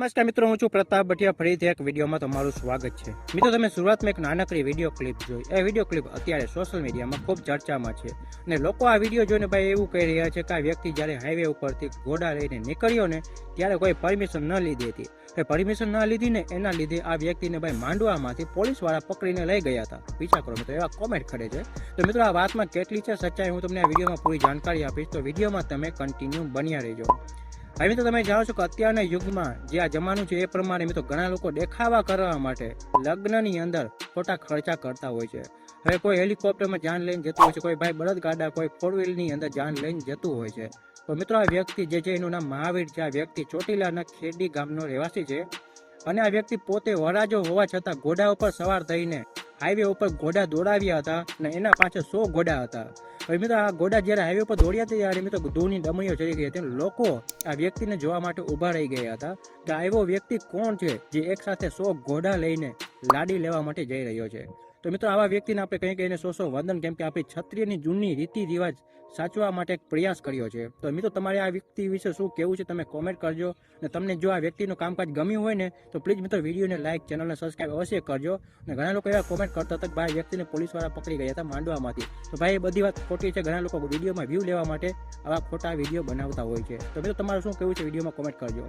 નમસ્કાર મિત્રો, હું છું પ્રતાપ ભટિયા. ફરીથી એક વિડીયોમાં તમારું સ્વાગત છે. મિત્રો, તમે શરૂઆતમાં એક નાનકડી વીડિયો ક્લિપ જોઈ. એ વીડિયો ક્લિપ અત્યારે સોશિયલ મીડિયામાં ખૂબ ચર્ચામાં છે અને લોકો આ વીડિયો જોઈને ભાઈ એવું કહી રહ્યા છે કે આ વ્યક્તિ જ્યારે હાઈવે ઉપરથી ઘોડા લઈને નીકળ્યો ને, ત્યારે કોઈ પરમિશન ન લીધી હતી. એ પરમિશન ન લીધી ને એના લીધે આ વ્યક્તિને ભાઈ માંડવામાંથી પોલીસવાળા પકડીને લઈ ગયા હતા. વિચાર કરો મિત્રો, એવા કોમેન્ટ કરે છે. તો મિત્રો, આ વાતમાં કેટલી છે સચ્ચાઈ હું તમને આ વિડીયોમાં પૂરી જાણકારી આપીશ. તો વિડીયોમાં તમે કન્ટિન્યુ બન્યા રહેજો. હવે મિત્રો તમે જાણો છો કે અત્યારના યુગમાં જે આ જમાનું છે, એ પ્રમાણે મિત્રો ઘણા લોકો દેખાવા કરવા માટે લગ્નની અંદર ખોટા ખર્ચા કરતા હોય છે. હવે કોઈ હેલિકોપ્ટરમાં જાન લઈને જતું હોય છે, કોઈ ભાઈ બળદગાડા, કોઈ ફોર વ્હીલની અંદર જાન લઈને જતું હોય છે. તો મિત્રો આ વ્યક્તિ જે છે, એનું નામ મહાવીર છે. આ વ્યક્તિ ચોટીલાના ખેડી ગામનો રહેવાસી છે અને આ વ્યક્તિ પોતે વરાજો હોવા છતાં ઘોડા ઉપર સવાર થઈને હાઈવે ઉપર ઘોડા દોડાવ્યા હતા અને એના પાછળ સો ઘોડા હતા. હવે મિત્રો, આ ઘોડા જ્યારે હાઈવે પર દોડ્યા હતા, ત્યારે મિત્રો ધૂળની ડમરીઓ ચડી ગઈ હતી. લોકો આ વ્યક્તિને જોવા માટે ઊભા રહી ગયા હતા કે આ એવો વ્યક્તિ કોણ છે જે એક સાથે સો ઘોડા લઈને લાડી લેવા માટે જઈ રહ્યો છે? તો મિત્રો, આવા વ્યક્તિને આપણે કંઈ કહીને સો સો વંદન, કેમ કે આપણી ક્ષત્રિયની જૂની રીતિ રિવાજ સાચવા માટે એક પ્રયાસ કર્યો છે. તો મિત્રો, તમારે આ વ્યક્તિ વિશે શું કહેવું છે, તમે કોમેન્ટ કરજો. અને તમને જો આ વ્યક્તિનું કામકાજ ગમ્યું હોય ને, તો પ્લીઝ મિત્રો, વિડીયોને લાઇક ચેનલને સબસ્ક્રાઈબ અવશ્ય કરજો. અને ઘણા લોકો એવા કોમેન્ટ કરતા હતા કે ભાઈ વ્યક્તિને પોલીસવાળા પકડી ગયા હતા માંડવામાંથી. તો ભાઈ, એ બધી વાત ખોટી છે ઘણા લોકો વિડીયોમાં વ્યૂ લેવા માટે આવા ખોટા વીડિયો બનાવતા હોય છે. તો મિત્રો, તમારું શું કહેવું છે, વિડીયોમાં કોમેન્ટ કરજો.